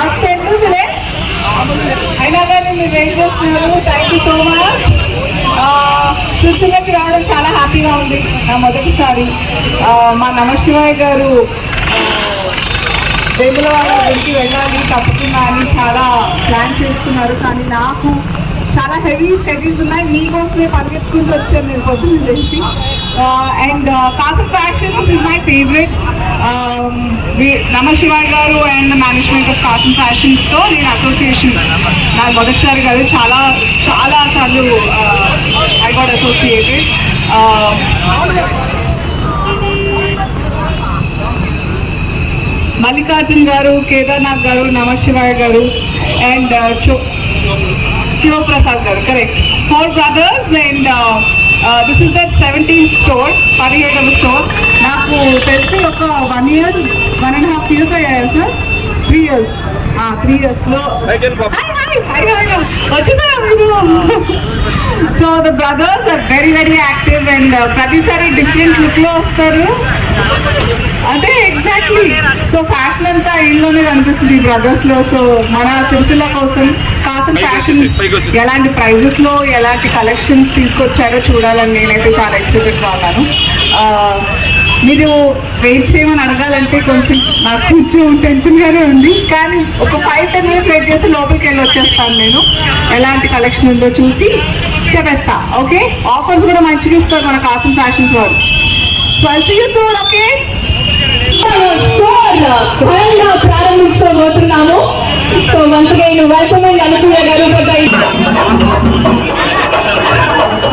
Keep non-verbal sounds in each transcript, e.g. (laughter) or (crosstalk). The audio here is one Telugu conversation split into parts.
ఫస్ట్ ఎందుకులే అయినా కానీ మీరు ఏం చేస్తున్నారు? థ్యాంక్ యూ సో మచ్ చిత్తూరులోకి రావడం చాలా హ్యాపీగా ఉంది. నా మొదటిసారి మా నమశివాయ్ గారు వేములవాడ గుడికి వెళ్ళాలి తప్పకుండా అని చాలా ప్లాన్ చేస్తున్నారు. కానీ నాకు చాలా హెవీ స్టడీస్ ఉన్నాయి. మీకోసమే పరిగెత్తుకుంటూ వచ్చాను నేను పొద్దున్న చేసి and Kasam fashions is my favourite Um, Namashivay garu and management of cotton ఫ్యాషన్స్తో నేను అసోసియేషన్ నాకు మొదటిసారి కాదు చాలా చాలా సార్లు ఐ గాట్ అసోసియేటెడ్ మల్లికార్జున్ గారు Kedarnath garu Namashivay garu and Shivaprasad uh, garu correct four brothers and this is that seventeen store పదిహేడవ స్టోర్ నాకు తెలిసి ఒక one year one and half years అయ్యారు సార్ త్రీ ఇయర్స్ త్రీ ఇయర్స్లో so the brothers are very very active and ప్రతిసారి డిఫరెంట్ లుక్లో వస్తారు. అదే ఎగ్జాక్ట్లీ సో ఫ్యాషన్ అంతా ఇంట్లోనే కనిపిస్తుంది ఈ బ్రదర్స్లో. సో మన సిరిసిల్ల కోసం కాసం ఫ్యాషన్స్ ఎలాంటి ప్రైజెస్లో ఎలాంటి కలెక్షన్స్ తీసుకొచ్చారో చూడాలని నేనైతే చాలా ఎక్సైటెడ్గా ఉన్నాను మీరు వెయిట్ చేయమని అడగాలంటే కొంచెం నాకు కొంచెం టెన్షన్ గానే ఉంది కానీ ఒక ఫైవ్ టెన్ మినిట్స్ వెయిట్ చేసి లోపలికి వెళ్ళి వచ్చేస్తాను నేను ఎలాంటి కలెక్షన్ ఉందో చూసి చెప్పేస్తా ఓకే ఆఫర్స్ కూడా మంచిగా ఇస్తారు మన కాసం ఫ్యాషన్స్ వారు so I see you soon okay ఘనంగా ప్రారంభించుకోబోతున్నాము So once again, welcome and Anukuya Garu for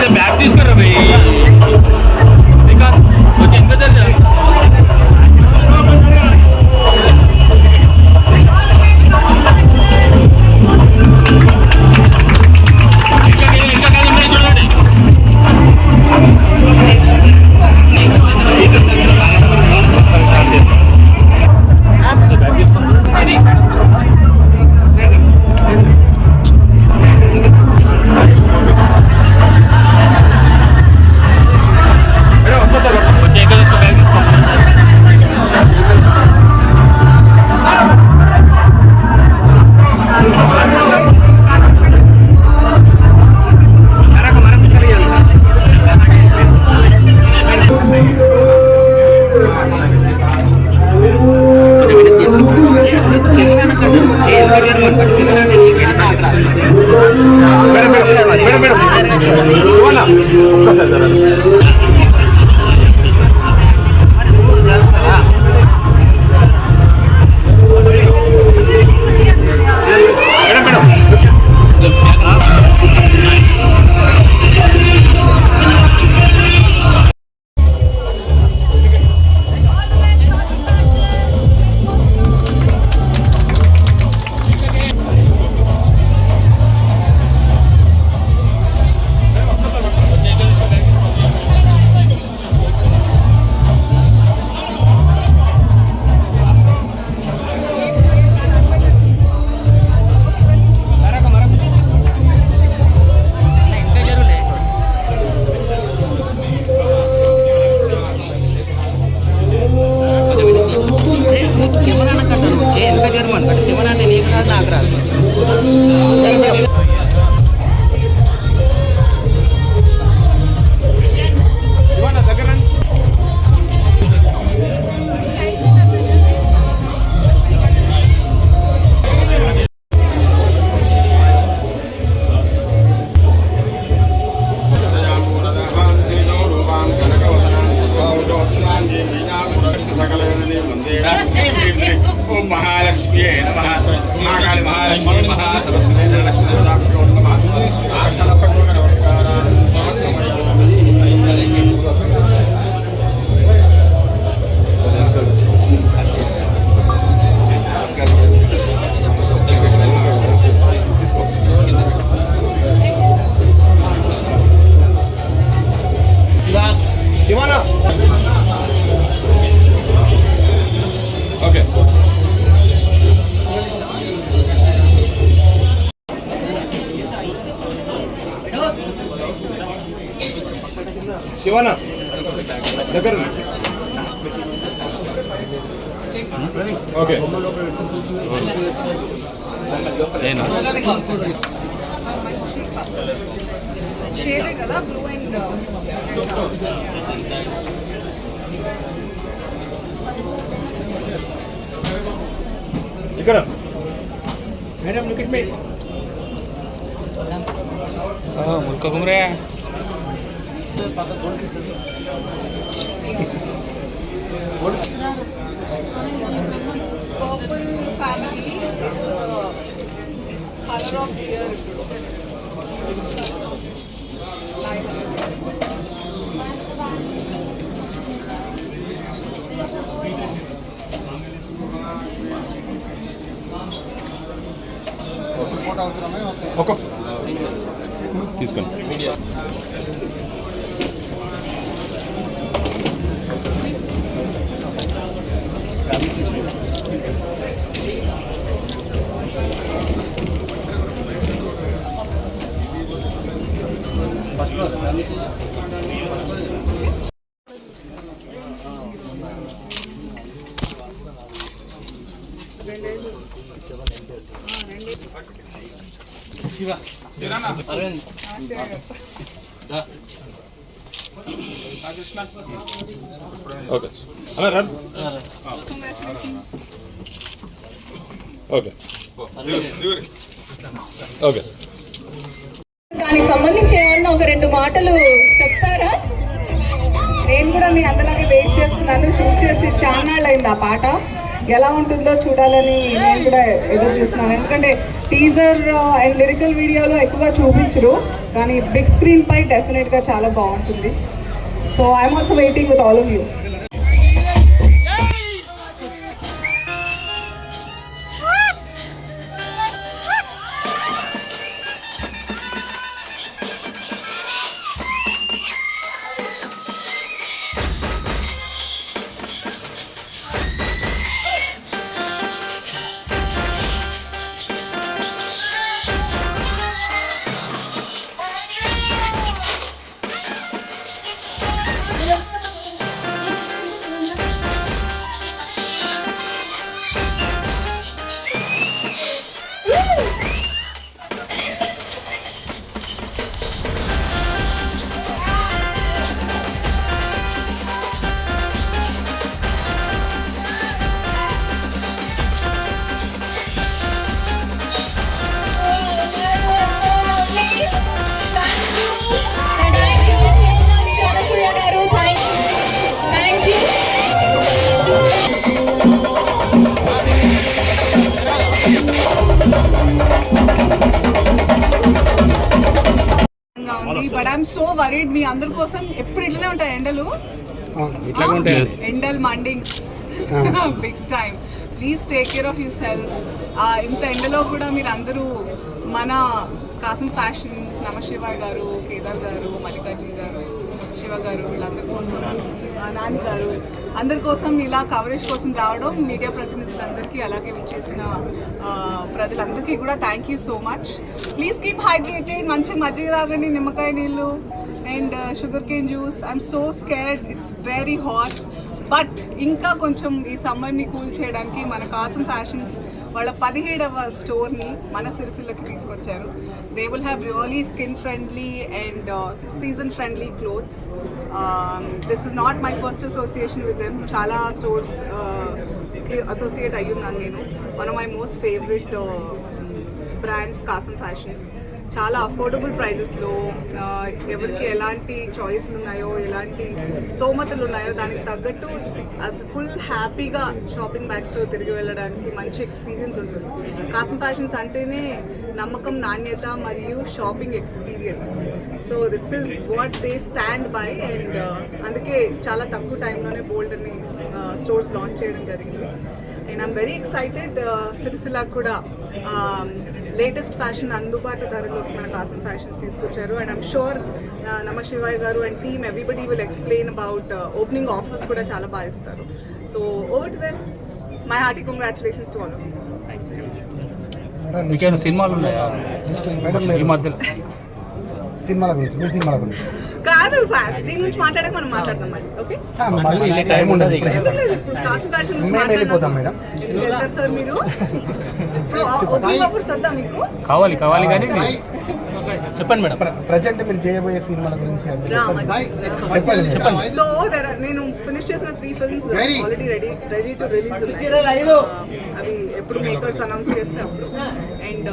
the... Baptist madam madam madam बोला శివన దగ్గర ఓకే. నేను. షేడే కదా బ్లూ అండ్ ఇక్కడ. మేడం లుక్ ఇట్ మీ ముల్క Kumare purple family colour of year ఒక తీసుకోండి ఓకే. అలా రా. ఓకే. ఓకే. దానికి సంబంధించి ఒక రెండు మాటలు చెప్తారా నేను కూడా మీ అందరిలాగే వెయిట్ చేస్తున్నాను. షూట్ చేసి చాన్నాళ్ళు అయింది ఆ పాట. ఎలా ఉంటుందో చూడాలని నేను కూడా ఎదురు చూస్తున్నాను. ఎందుకంటే టీజర్ అండ్ లిరికల్ వీడియోలో ఎక్కువగా చూపించరు. కానీ బిగ్ స్క్రీన్ పై డెఫినెట్గా చాలా బాగుంటుంది. So I'm also waiting with all of you but I'm so worried మీ అందరి కోసం ఎప్పుడు ఇట్లనే ఉంటాయి ఎండలు? ఎండల్ మండింగ్ big time please take care of yourself ఇంత ఎండలో కూడా మీరు అందరూ మన కాసం ఫ్యాషన్స్ నమ శివ గారు కేదార్ గారు మల్లికార్జున్ గారు శివ గారు వీళ్ళందరి కోసం నాని గారు అందరి కోసం ఇలా కవరేజ్ కోసం రావడం మీడియా ప్రతినిధులందరికీ అలాగే విచ్చేసిన ప్రజలందరికీ కూడా thank you so much please keep hydrated మంచి మజ్జిగ తాగండి నిమ్మకాయ నీళ్ళు and sugar cane juice I'm so scared it's very hot but ఇంకా కొంచెం ఈ సమ్మర్ని కూల్ చేయడానికి మన కాసం ఫ్యాషన్స్ వాళ్ళ పదిహేడవ స్టోర్ని మన సిరిసిల్లకి తీసుకొచ్చారు. They will have really skin friendly and season friendly clothes this is not my first association with them చాలా స్టోర్స్ అసోసియేట్ అయ్యున్నాను నేను. One of my most favourite brands Kasam fashions చాలా అఫోర్డబుల్ ప్రైజెస్లో ఎవరికి ఎలాంటి చాయిస్లు ఉన్నాయో ఎలాంటి స్తోమతలు ఉన్నాయో దానికి తగ్గట్టు అసలు ఫుల్ హ్యాపీగా షాపింగ్ బ్యాగ్స్తో తిరిగి వెళ్ళడానికి మంచి ఎక్స్పీరియన్స్ ఉంటుంది. కాసం ఫ్యాషన్స్ అంటేనే నమ్మకం నాణ్యత మరియు shopping experience so this is what they stand by and అందుకే చాలా తక్కువ టైంలోనే బోల్డ్ అని స్టోర్స్ లాంచ్ చేయడం జరిగింది. And I'm very excited Sircilla కూడా లేటెస్ట్ ఫ్యాషన్ అందుబాటు ధరలోకి మన కాసం ఫ్యాషన్స్ తీసుకొచ్చారు. And I'm sure Namashivay garu and team everybody will explain about opening offers కూడా చాలా బాగా ఇస్తారు. So over to them my hearty congratulations to all మీకేమైనా సినిమాలు ఉన్నాయా? ఈ మధ్యలో. సినిమాల గురించి మీ సినిమాల గురించి. కాదు దీని గురించి మాట్లాడక మనం మాట్లాడదాం మరి ఓకే? మళ్ళీ టైం ఉండదు మేము వెళ్ళిపోతాం. మేడం. సార్ మీరు? (laughs) ఇప్పుడు వద్దా మీకు? కావాలి కావాలి కానీ చెప్పండి మేడం. ప్రజెంట్ మీరు చేయబోయే సినిమాల గురించి. చెప్పండి. చెప్పండి. సో నేను ఫినిష్ చేసిన three films already ready ready to release అవి ఎప్పుడు మేకర్స్ అనౌన్స్ చేస్తే అప్పుడు. అండ్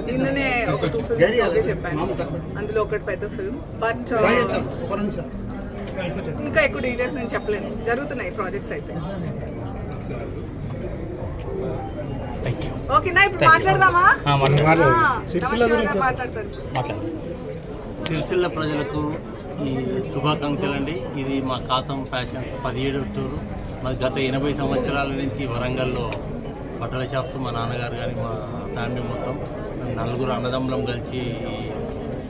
నిన్ననే ఒక టూ ఫిల్మ్స్ చెప్పాను. అందులో ఒకటి పెద్ద ఫిల్మ్ బట్ ఇంకా ఎక్కువ డీటెయిల్స్ నేను చెప్పలేను. జరుగుతున్నాయి ప్రాజెక్ట్స్ అయితే. ఓకేనా ఇప్పుడు మాట్లాడదామా? మాట్లాడు. ఆ, నమస్కారంగా మాట్లాడతారు మాట్లాడు. సిరిసిల్ల ప్రజలకు ఈ శుభాకాంక్షలు అండి. ఇది మా కాతం ఫ్యాషన్స్ పదిహేడు టూరు. మరి గత ఎనభై సంవత్సరాల నుంచి వరంగల్లో బట్టల షాప్స్ మా నాన్నగారు కానీ మా ఫ్యామిలీ మొత్తం. నలుగురు అన్నదమ్ములం కలిసి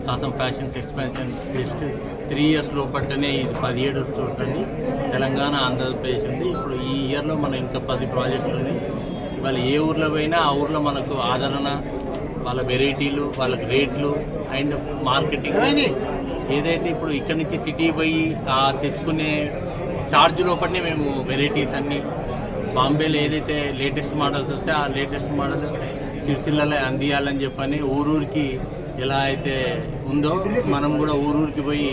Kasam fashions expansion just three years లోపట్టనే ఇది పదిహేడు స్టోర్స్ అండి. తెలంగాణ ఆంధ్రప్రదేశ్ ఉంది ఇప్పుడు ఈ ఇయర్లో మనం ఇంకా పది ప్రాజెక్టులు ఉన్నాయి. ఇవాళ ఏ ఊర్లో పోయినా ఆ ఊర్లో మనకు ఆదరణ వాళ్ళ వెరైటీలు వాళ్ళ రేట్లు అండ్ మార్కెటింగ్. ఏదైతే ఇప్పుడు ఇక్కడ నుంచి సిటీ పోయి ఆ తెచ్చుకునే ఛార్జ్ లోపలనే మేము వెరైటీస్ అన్నీ. బాంబేలో ఏదైతే లేటెస్ట్ మోడల్స్ వస్తే ఆ లేటెస్ట్ మోడల్ సిరిసిల్లలో అందియాలని చెప్పని ఊరూరికి ఎలా అయితే ఉందో మనం కూడా ఊరూరికి పోయి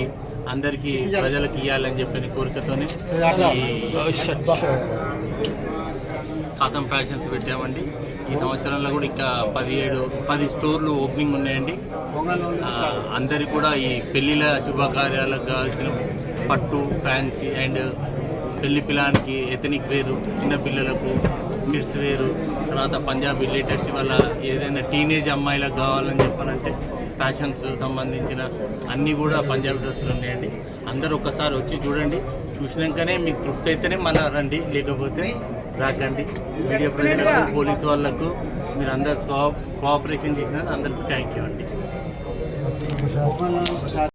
అందరికీ ప్రజలకు ఇవ్వాలని చెప్పని కోరికతోనే ఈ ఫ్యాషన్స్ పెట్టామండి. ఈ సంవత్సరంలో కూడా ఇంకా పదిహేడు పది స్టోర్లు ఓపెనింగ్ ఉన్నాయండి. అందరికి కూడా ఈ పెళ్ళిల శుభకార్యాలకు కావాల్సిన పట్టు ఫ్యాన్సీ అండ్ పెళ్ళి పిల్లానికి ఎథనిక్ వేరు చిన్నపిల్లలకు కిడ్స్ వేరు తర్వాత పంజాబీ లేటెస్ట్ వల్ల ఏదైనా టీనేజ్ అమ్మాయిలకు కావాలని చెప్పాలంటే ఫ్యాషన్స్ సంబంధించిన అన్నీ కూడా పంజాబీ డ్రెస్సులు ఉన్నాయండి. అందరూ ఒక్కసారి వచ్చి చూడండి. చూసినాకనే మీకు తృప్తి అయితేనే మళ్ళీ రండి లేకపోతే రాకండి. మీడియా ప్రజలకు పోలీసు వాళ్ళకు మీరు అందరు కోఆపరేషన్ చేసినందుకు అందరికీ థ్యాంక్ యూ అండి.